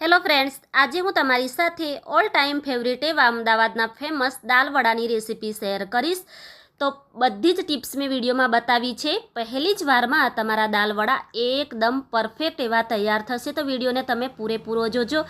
Hello friends, આજે હું તમારી સાથે ઓલ ટાઈમ ફેવરેટ એવા અમદાવાદના ફેમસ દાલવડાની રેસીપી શેર કરીશ. તો બધી જ ટિપ્સ મેં વિડીયોમાં બતાવી છે. પહેલી જ વારમાં તમારા દાલવડા એકદમ પરફેક્ટ એવા તૈયાર થશે. તો વિડીયોને તમે પૂરેપૂરો જોજો.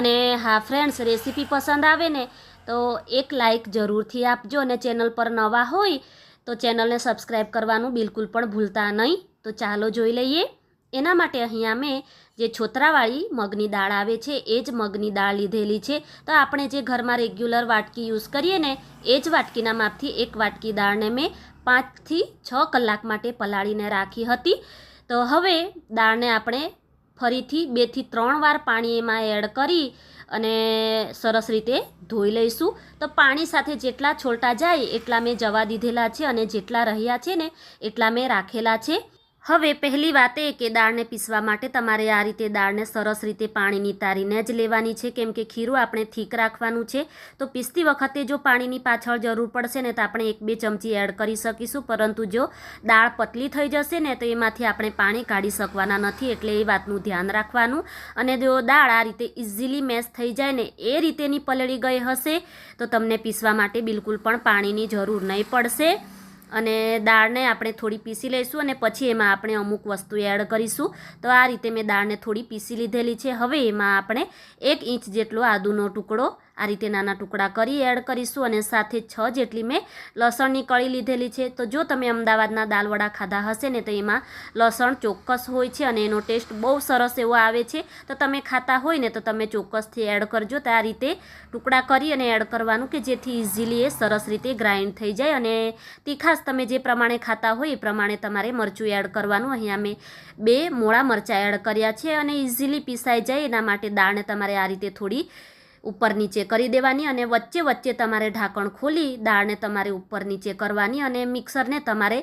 અને હા ફ્રેન્ડ્સ રેસીપી પસંદ આવે ને, તો એક લાઇક જરૂરથી આપજો. અને ચેનલ પર નવા હોય, તો ચેનલને સબસ્ક્રાઈબ કરવાનું બિલકુલ પણ ભૂલતા નહીં. તો ચાલો જોઈ લઈએ. એના માટે અહીંયા મેં જે છોતરાવાળી મગની દાળ આવે છે, એ જ મગની દાળ લીધેલી છે. તો આપણે જે ઘરમાં રેગ્યુલર વાટકી યુઝ કરીએ ને, એ જ વાટકીના માપથી એક વાટકી દાળને મેં પાંચથી છ કલાક માટે પલાળીને રાખી હતી. તો હવે દાળને આપણે ફરીથી બેથી ત્રણ વાર પાણી એમાં એડ કરી અને સરસ રીતે ધોઈ લઈશું. તો પાણી સાથે જેટલા છોલટા જાય એટલા મેં જવા દીધેલા છે અને જેટલા રહ્યા છે ને, એટલા મેં રાખેલા છે. હવે પહેલી વાત એ કે દાળને પીસવા માટે તમારે આ રીતે દાળને સરસ રીતે પાણીની તારીને જ લેવાની છે. કેમ કે ખીરું આપણે થીક રાખવાનું છે. તો પીસતી વખતે જો પાણીની પાછળ જરૂર પડશે ને તો આપણે એક બે ચમચી એડ કરી શકીશું. પરંતુ જો દાળ પતલી થઈ જશે ને તો એમાંથી આપણે પાણી કાઢી શકવાના નથી. એટલે એ વાતનું ધ્યાન રાખવાનું. અને જો દાળ આ રીતે ઇઝીલી મેશ થઈ જાય ને એ રીતેની પલળી ગઈ હશે તો તમને પીસવા માટે બિલકુલ પણ પાણીની જરૂર નહીં પડશે. અને દાળને આપણે થોડી પીસી લઈશું અને પછી એમાં આપણે અમુક વસ્તુ એડ કરીશું. તો આ રીતે મેં દાળને થોડી પીસી લીધેલી છે. હવે એમાં આપણે એક ઇંચ જેટલો આદુનો ટુકડો આ રીતે નાના ટુકડા કરી એડ કરીશું અને સાથે છ જેટલી મેં લસણની કળી લીધેલી છે. તો જો તમે અમદાવાદના દાલવડા ખાધા હશે ને તો એમાં લસણ ચોક્કસ હોય છે અને એનો ટેસ્ટ બહુ સરસ એવો આવે છે. તો તમે ખાતા હોય ને તો તમે ચોક્કસથી એડ કરજો. તો આ રીતે ટુકડા કરી અને એડ કરવાનું કે જેથી ઇઝીલી એ સરસ રીતે ગ્રાઇન્ડ થઈ જાય અને તીખાસ તમે જે પ્રમાણે ખાતા હોય એ પ્રમાણે તમારે મરચું એડ કરવાનું. અહીંયા મેં બે મોળા મરચાં એડ કર્યા છે અને ઇઝીલી પીસાઈ જાય. એના માટે દાળને તમારે આ રીતે થોડી ઉપર નીચે કરી દેવાની અને વચ્ચે વચ્ચે તમારે ઢાંકણ ખોલી દાળને તમારે ઉપર નીચે કરવાની અને મિક્સરને તમારે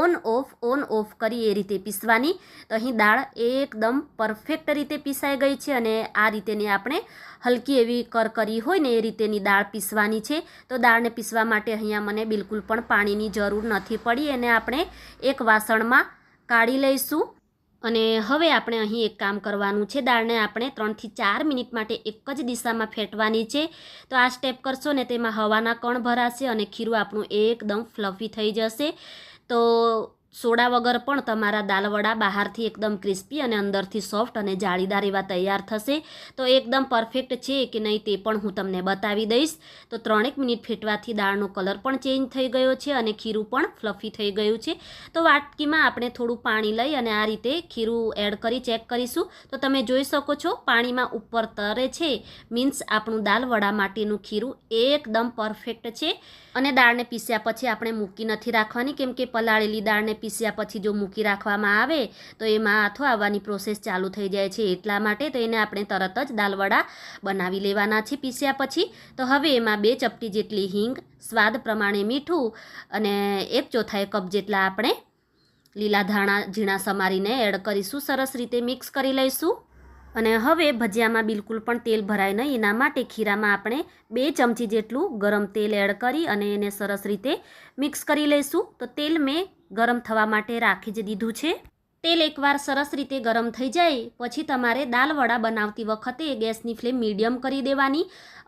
ઓન ઓફ ઓન ઓફ કરી એ રીતે પીસવાની. તો અહીં દાળ એકદમ પરફેક્ટ રીતે પીસાઈ ગઈ છે અને આ રીતેની આપણે હલકી એવી કરકરી હોય ને એ રીતેની દાળ પીસવાની છે. તો દાળને પીસવા માટે અહીંયા મને બિલકુલ પણ પાણીની જરૂર નથી પડી. એને આપણે એક વાસણમાં કાઢી લઈશું. અને હવે આપણે અહીં એક કામ કરવાનું છે. દાળને આપણે ત્રણથી ચાર મિનિટ માટે એક જ દિશામાં ફેટવાની છે. તો આ સ્ટેપ કરશો ને તેમાં હવાના કણ ભરાશે અને ખીરું આપણું એકદમ ફ્લફી થઈ જશે. તો સોડા વગર પણ તમારા દાલવડા બહારથી એકદમ ક્રિસ્પી અને અંદરથી સોફ્ટ અને જાળીદાર એવા તૈયાર થશે. તો એકદમ પરફેક્ટ છે કે નહીં તે પણ હું તમને બતાવી દઈશ. તો ત્રણેક મિનિટ ફેટવાથી દાળનો કલર પણ ચેન્જ થઈ ગયો છે અને ખીરું પણ ફ્લફી થઈ ગયું છે. તો વાટકીમાં આપણે થોડું પાણી લઈ અને આ રીતે ખીરું એડ કરી ચેક કરીશું. તો તમે જોઈ શકો છો પાણીમાં ઉપર તરે છે. મીન્સ આપણું દાલવડા માટેનું ખીરું એકદમ પરફેક્ટ છે. અને દાળને પીસ્યા પછી આપણે મૂકી નથી રાખવાની કેમ કે પલાળેલી દાળને પીસ્યા પછી જો મૂકી રાખવામાં આવે, તો એમાં આથો આવવાની પ્રોસેસ ચાલુ થઈ જાય છે. એટલા માટે તો એને આપણે તરત જ દાલવડા બનાવી લેવાના છે પીસ્યા પછી. તો હવે એમાં બે ચપટી જેટલી હિંગ, સ્વાદ પ્રમાણે મીઠું અને એક ચોથાઈ કપ જેટલા આપણે લીલા ધાણા, ઝીણા સમારીને એડ કરીશું. સરસ રીતે મિક્સ કરી લઈશું. અને હવે ભજીયામાં બિલકુલ પણ તેલ ભરાય નહીં. એના માટે ખીરામાં આપણે બે ચમચી જેટલું ગરમ તેલ એડ કરી અને એને સરસ રીતે મિક્સ કરી લઈશું. તો તેલ મેં ગરમ થવા માટે રાખી જ દીધું છે. તેલ એકવાર સરસ રીતે ગરમ થઈ જાય, પછી તમારે દાલવડા બનાવતી વખતે ગેસની ફ્લેમ મીડિયમ કરી દેવાની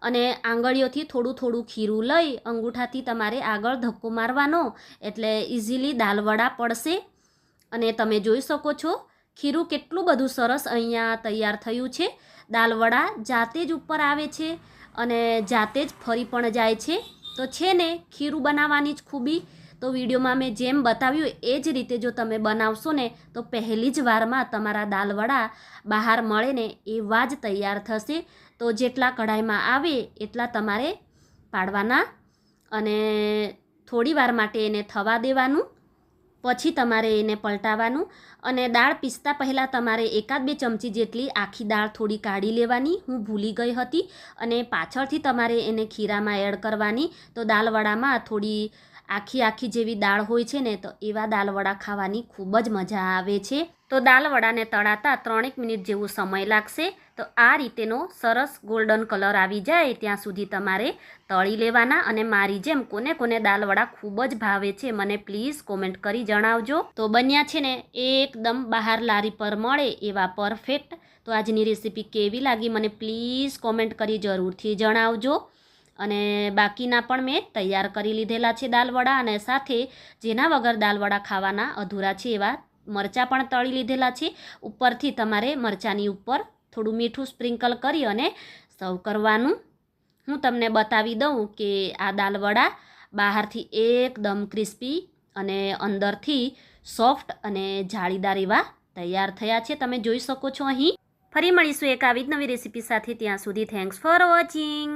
અને આંગળીઓથી થોડું થોડું ખીરું લઈ અંગૂઠાથી તમારે આગળ ધક્કો મારવાનો. એટલે ઇઝીલી દાલવડા પડશે. અને તમે જોઈ શકો છો ખીરું કેટલું બધું સરસ અહીંયા તૈયાર થયું છે. દાલવડા જાતે જ ઉપર આવે છે અને જાતે જ ફરી પણ જાય છે. તો છે ને, ખીરું બનાવવાની જ ખૂબી. તો વિડીયોમાં મેં જેમ બતાવ્યું એ જ રીતે જો તમે બનાવશો ને, તો પહેલી જ વારમાં તમારા દાલવડા બહાર મળે ને એવા જ તૈયાર થશે. તો જેટલા કઢાઈમાં આવે એટલા તમારે પાડવાના અને થોડી વાર માટે એને થવા દેવાનું. પછી તમારે એને પલટાવવાનું અને દાળ પીસતા પહેલાં તમારે એકાદ બે ચમચી જેટલી આખી દાળ થોડી કાઢી લેવાની. હું ભૂલી ગઈ હતી અને પાછળથી તમારે એને ખીરામાં એડ કરવાની. તો દાલવડામાં થોડી આખી આખી જેવી દાળ હોય છે ને, તો એવા દાલવડા ખાવાની ખૂબ જ મજા આવે છે. તો દાલવડાને તળાતા ત્રણેક મિનિટ જેવો સમય લાગશે. તો આ રીતેનો સરસ ગોલ્ડન કલર આવી જાય ત્યાં સુધી તમારે તળી લેવાના અને મારી જેમ કોને કોને દાલવડા ખૂબ જ ભાવે છે, મને પ્લીઝ કોમેન્ટ કરી જણાવજો. તો બન્યા છે ને, એકદમ બહાર લારી પર મળે એવા પરફેક્ટ તો આજની રેસીપી કેવી લાગી, મને પ્લીઝ કોમેન્ટ કરી જરૂરથી જણાવજો. અને બાકીના પણ મેં તૈયાર કરી લીધેલા છે દાલવડા અને સાથે જેના વગર દાલવડા ખાવાના અધૂરા છે એવા મરચાં પણ તળી લીધેલા છે. ઉપરથી તમારે મરચાંની ઉપર થોડું મીઠું સ્પ્રિંકલ કરી અને સર્વ કરવાનું. હું તમને બતાવી દઉં કે આ દાલવડા બહારથી એકદમ ક્રિસ્પી અને અંદરથી સોફ્ટ અને જાળીદાર એવા તૈયાર થયા છે. તમે જોઈ શકો છો અહીં. ફરી મળીશું એક આવી જ નવી રેસીપી સાથે. ત્યાં સુધી થેન્ક્સ ફોર વોચિંગ